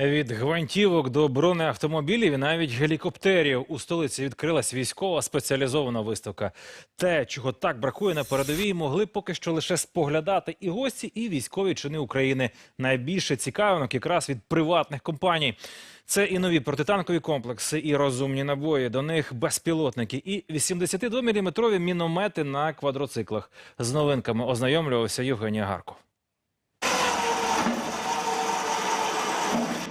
Від гвинтівок до бронеавтомобілів і навіть гелікоптерів у столиці відкрилась військова спеціалізована виставка. Те, чого так бракує на передовій, могли поки що лише споглядати і гості, і військові чини України. Найбільше цікавинок якраз від приватних компаній. Це і нові протитанкові комплекси, і розумні набої. До них безпілотники, і 82-мм міномети на квадроциклах. З новинками ознайомлювався Євгенія Гарко.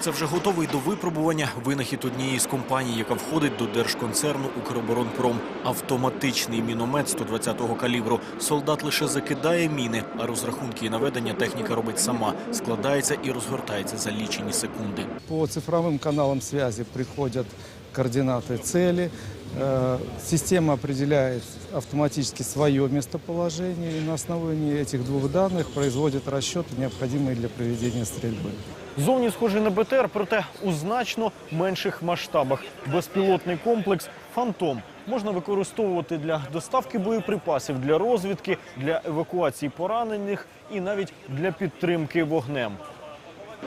Це вже готовий до випробування винахід однієї з компаній, яка входить до держконцерну Укроборонпром. Автоматичний міномет 120-го калібру. Солдат лише закидає міни, а розрахунки і наведення техніка робить сама, складається і розгортається за лічені секунди. По цифровим каналам связи приходять координати цели. Э, Система определяет автоматически свое местоположение и на основании этих двух данных производит расчеты, необходимые для проведения стрельбы. Зовні схожий на БТР, проте у значно менших масштабах. Безпілотний комплекс Фантом можна використовувати для доставки боєприпасів, для розвідки, для евакуації поранених і навіть для підтримки вогнем.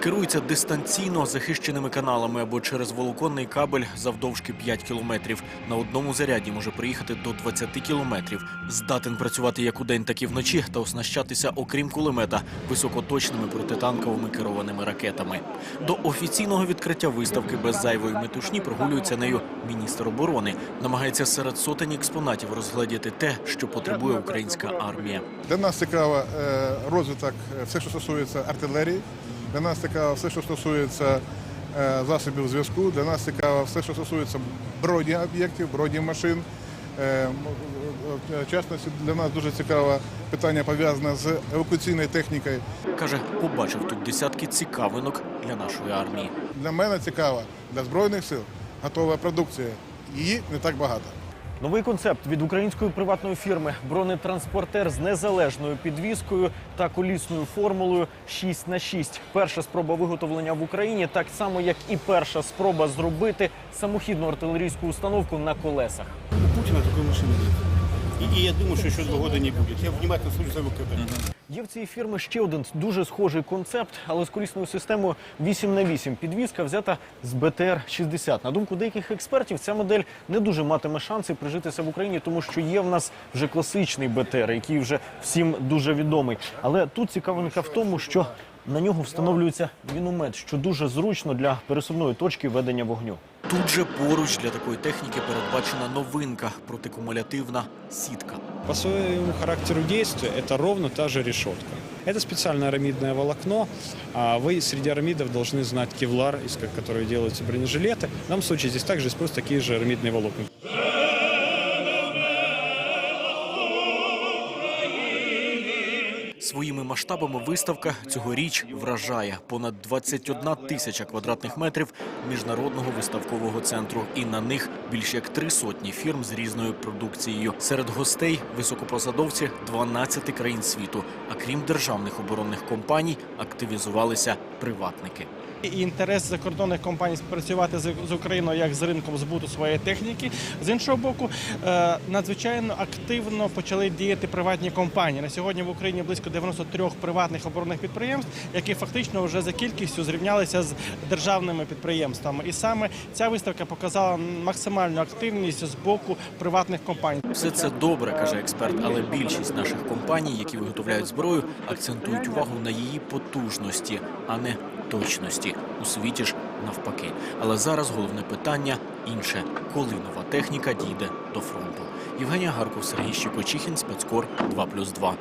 Керується дистанційно захищеними каналами або через волоконний кабель завдовжки 5 кілометрів. На одному заряді може приїхати до 20 кілометрів. Здатен працювати як удень, так і вночі та оснащатися, окрім кулемета, високоточними протитанковими керованими ракетами. До офіційного відкриття виставки без зайвої метушні прогулюється нею міністр оборони. Намагається серед сотень експонатів розгледіти те, що потребує українська армія. Для нас цікаво е, розвиток, е, все, що стосується артилерії. Для нас цікаво все, що стосується е, засобів зв'язку. Для нас цікаво все, що стосується бронеоб'єктів, бронемашин. Е, м, е, В частності для нас дуже цікаве питання пов'язане з евакуаційною технікою. Каже, побачив тут десятки цікавинок для нашої армії. Для мене цікаво, для Збройних сил готова продукція. Її не так багато. Новий концепт від української приватної фірми бронетранспортер з незалежною підвіскою та колісною формулою 6 на 6 Перша спроба виготовлення в Україні, так само як і перша спроба зробити самохідну артилерійську установку на колесах. У Путіна такої машини нет. И, и я думаю, что еще два года не будет. Я внимательно слушаю за ВКП. Є в цієї фірми ще один дуже схожий концепт, але з колісною системою 8 на 8 Підвізка взята з БТР-60. На думку деяких експертів, ця модель не дуже матиме шанси прижитися в Україні, тому що є в нас вже класичний БТР, який вже всім дуже відомий. Але тут цікавинка в тому, що на нього встановлюється міномет, що дуже зручно для пересувної точки ведення вогню. Тут же поруч для такої техніки передбачена новинка протикумулятивна сітка. По своему характеру действия это ровно та же решетка. Это специальное арамидное волокно. А Вы среди арамидов должны знать кевлар, из ко- которого делаются бронежилеты. В данном случае здесь также используются такие же арамидные волокна. Своїми масштабами виставка цьогоріч вражає понад 21 тисяча квадратних метрів міжнародного виставкового центру, і на них більш як три сотні фірм з різною продукцією. Серед гостей високопосадовці 12 країн світу. А крім державних оборонних компаній, активізувалися приватники. І інтерес закордонних компаній співпрацювати з з Україною як з ринком збуту своєї техніки. З іншого боку, е, надзвичайно активно почали діяти приватні компанії. На сьогодні в Україні близько 93 приватних оборонних підприємств, які фактично вже за кількістю зрівнялися з державними підприємствами. І саме ця виставка показала максимальну активність з боку приватних компаній. Все це добре, каже експерт, але більшість наших компаній, які виготовляють зброю, акцентують увагу на її потужності, а не точності. У світі ж навпаки. Але зараз головне питання інше: коли нова техніка дійде до фронту. Євгенія Гарков, Сергій Щекочихін, спецкор 2+,2.